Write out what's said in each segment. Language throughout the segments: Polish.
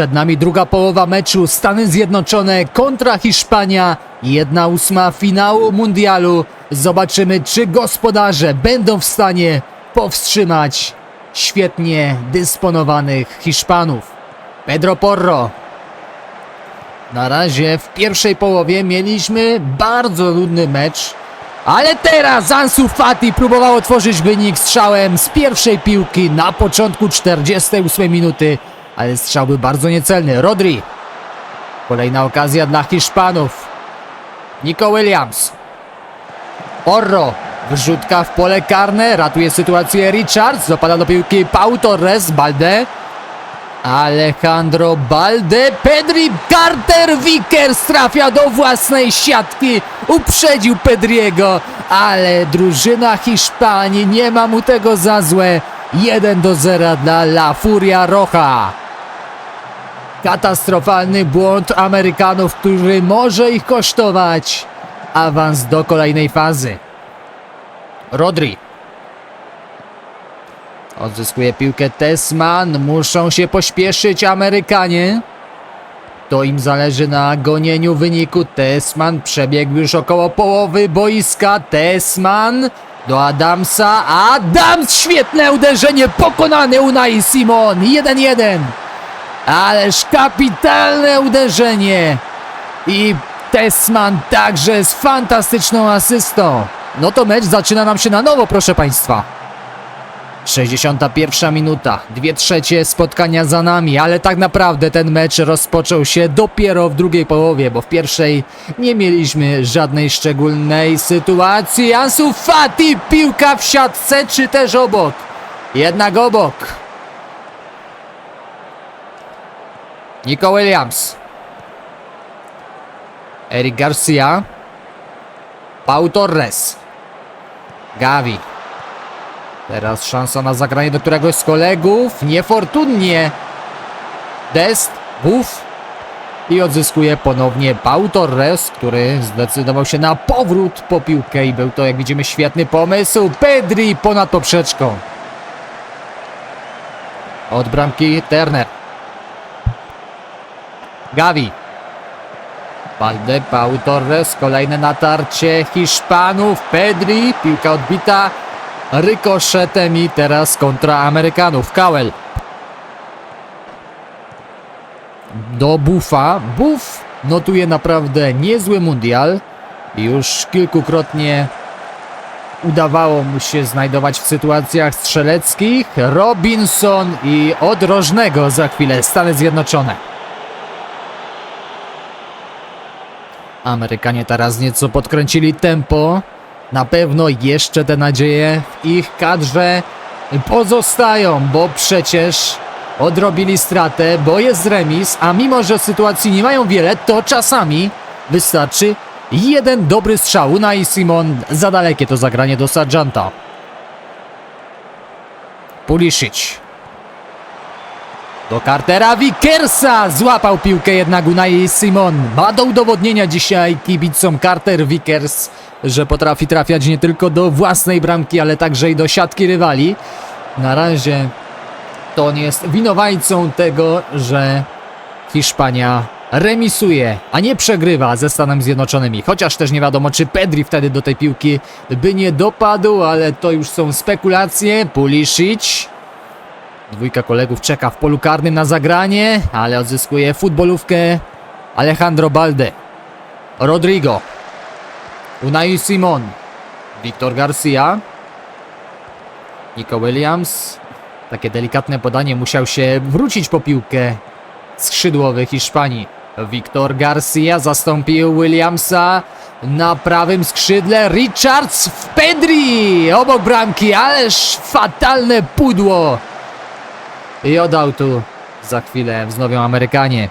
Przed nami druga połowa meczu Stany Zjednoczone kontra Hiszpania. Jedna ósma finału mundialu. Zobaczymy, czy gospodarze będą w stanie powstrzymać świetnie dysponowanych Hiszpanów. Pedro Porro. Na razie w pierwszej połowie mieliśmy bardzo nudny mecz. Ale teraz Ansu Fati próbował otworzyć wynik strzałem z pierwszej piłki na początku 48 minuty, ale strzał był bardzo niecelny. Rodri. Kolejna okazja dla Hiszpanów. Nico Williams. Porro. Wrzutka w pole karne. Ratuje sytuację Richards. Dopada do piłki Pau Torres. Balde. Alejandro Balde, Pedri, Carter Vickers trafia do własnej siatki, uprzedził Pedriego, ale drużyna Hiszpanii nie ma mu tego za złe. 1 do 0 dla La Furia Roja. Katastrofalny błąd Amerykanów, który może ich kosztować awans do kolejnej fazy. Rodri. Odzyskuje piłkę Tesman. Muszą się pośpieszyć Amerykanie. To im zależy na gonieniu wyniku. Tesman przebiegł już około połowy boiska. Tesman do Adamsa. Adams! Świetne uderzenie pokonane Unai Simon. 1-1. Ależ kapitalne uderzenie. I Tesman także z fantastyczną asystą. No to mecz zaczyna nam się na nowo, proszę Państwa. 61 minuta, dwie trzecie spotkania za nami, ale tak naprawdę ten mecz rozpoczął się dopiero w drugiej połowie, bo w pierwszej nie mieliśmy żadnej szczególnej sytuacji. Ansu Fati, piłka w siatce, czy też obok? Jednak obok. Nico Williams. Eric Garcia. Pau Torres. Gavi. Teraz szansa na zagranie do któregoś z kolegów. Niefortunnie. Dest, Buff. I odzyskuje ponownie Pau Torres, który zdecydował się na powrót po piłkę i był to, jak widzimy, świetny pomysł. Pedri ponad poprzeczką. Od bramki Turner. Gavi. Balde, Pau Torres, kolejne natarcie Hiszpanów, Pedri, piłka odbita rykoszetem i teraz kontra Amerykanów. Kałel. Do Buffa. Buff notuje naprawdę niezły mundial. Już kilkukrotnie udawało mu się znajdować w sytuacjach strzeleckich. Robinson i odrożnego za chwilę Stany Zjednoczone. Amerykanie teraz nieco podkręcili tempo. Na pewno jeszcze te nadzieje w ich kadrze pozostają, bo przecież odrobili stratę, bo jest remis, a mimo, że sytuacji nie mają wiele, to czasami wystarczy jeden dobry strzał. Unai Simon za dalekie to zagranie do Sargenta. Pulisic. Do Cartera Vickersa złapał piłkę jednak Unai Simon. Ma do udowodnienia dzisiaj kibicom Carter Vickers, że potrafi trafiać nie tylko do własnej bramki, ale także i do siatki rywali. Na razie to on jest winowajcą tego, że Hiszpania remisuje, a nie przegrywa ze Stanami Zjednoczonymi. Chociaż też nie wiadomo, czy Pedri wtedy do tej piłki by nie dopadł, ale to już są spekulacje. Pulisic. Dwójka kolegów czeka w polu karnym na zagranie, ale odzyskuje futbolówkę Alejandro Balde. Rodrigo. Unai Simon. Victor Garcia. Nico Williams. Takie delikatne podanie musiał się wrócić po piłkę skrzydłowy Hiszpanii. Victor Garcia zastąpił Williamsa na prawym skrzydle. Richards w Pedri obok bramki, ależ fatalne pudło. I oddał tu za chwilę wznowią Amerykanie.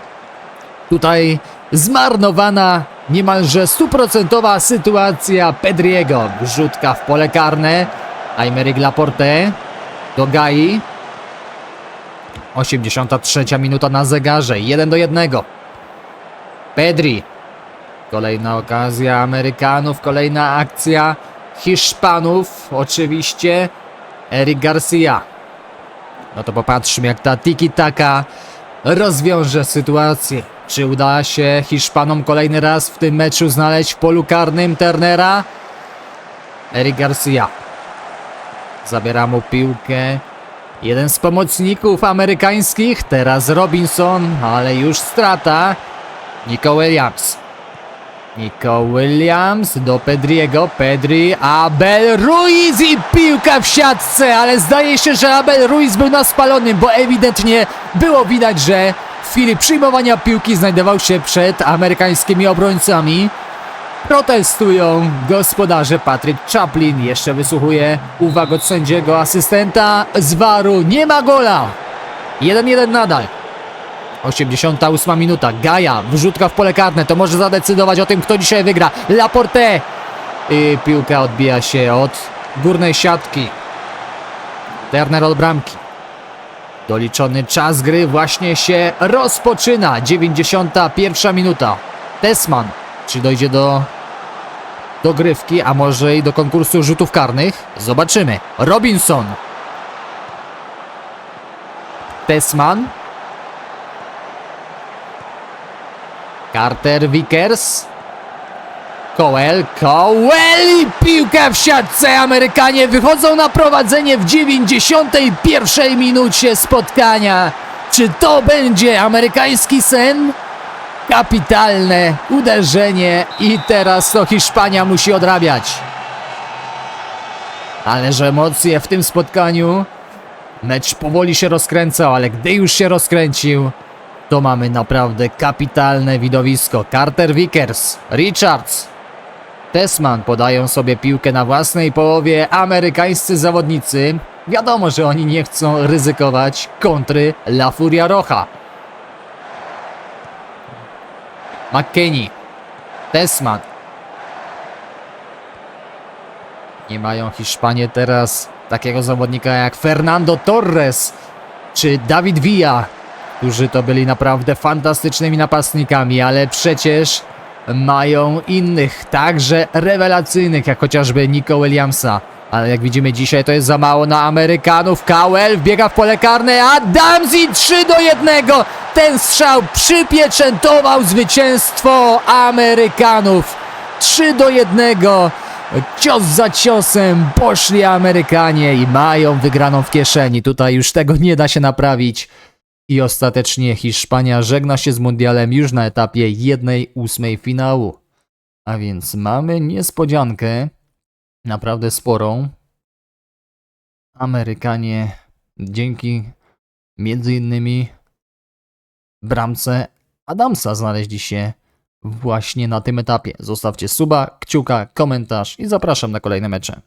Tutaj zmarnowana niemalże stuprocentowa sytuacja Pedriego. Rzutka w pole karne. Aymeric Laporte do Gai. 83 minuta na zegarze. 1 do 1. Pedri. Kolejna okazja Amerykanów, kolejna akcja Hiszpanów. Oczywiście Eric Garcia. No to popatrzmy jak ta tiki-taka rozwiąże sytuację. Czy uda się Hiszpanom kolejny raz w tym meczu znaleźć w polu karnym Turnera? Eric Garcia. Zabiera mu piłkę. Jeden z pomocników amerykańskich, teraz Robinson, ale już strata. Nico Williams. Nico Williams do Pedriego, Pedri, Abel Ruiz i piłka w siatce, ale zdaje się, że Abel Ruiz był na spalonym, bo ewidentnie było widać, że chwili przyjmowania piłki znajdował się przed amerykańskimi obrońcami. Protestują gospodarze Patrick Chaplin, jeszcze wysłuchuje uwag od sędziego asystenta z waru, nie ma gola! 1-1 nadal. 88 minuta. Gaja, wrzutka w pole karne. To może zadecydować o tym, kto dzisiaj wygra. Laporte. I piłka odbija się od górnej siatki. Turner od bramki. Doliczony czas gry właśnie się rozpoczyna. 91 minuta. Tesman. Czy dojdzie do dogrywki, a może i do konkursu rzutów karnych? Zobaczymy. Robinson. Tesman. Carter Vickers. Coel, Coel i piłka w siatce. Amerykanie wychodzą na prowadzenie w 91 minucie spotkania. Czy to będzie amerykański sen? Kapitalne uderzenie i teraz to Hiszpania musi odrabiać. Ależ emocje w tym spotkaniu. Mecz powoli się rozkręcał, ale gdy już się rozkręcił, to mamy naprawdę kapitalne widowisko. Carter Vickers, Richards, Tesman podają sobie piłkę na własnej połowie. Amerykańscy zawodnicy. Wiadomo, że oni nie chcą ryzykować kontry La Furia Roja. McKinney, Tesman. Nie mają Hiszpanie teraz takiego zawodnika jak Fernando Torres czy David Villa, którzy to byli naprawdę fantastycznymi napastnikami, ale przecież mają innych, także rewelacyjnych, jak chociażby Nico Williamsa. Ale jak widzimy dzisiaj to jest za mało na Amerykanów. Kawel wbiega w pole karne, a Damzi 3 do 1. Ten strzał przypieczętował zwycięstwo Amerykanów. 3 do 1. Cios za ciosem poszli Amerykanie i mają wygraną w kieszeni. Tutaj już tego nie da się naprawić. I ostatecznie Hiszpania żegna się z mundialem już na etapie 1-8 finału. A więc mamy niespodziankę, naprawdę sporą. Amerykanie dzięki między innymi bramce Adamsa znaleźli się właśnie na tym etapie. Zostawcie suba, kciuka, komentarz i zapraszam na kolejne mecze.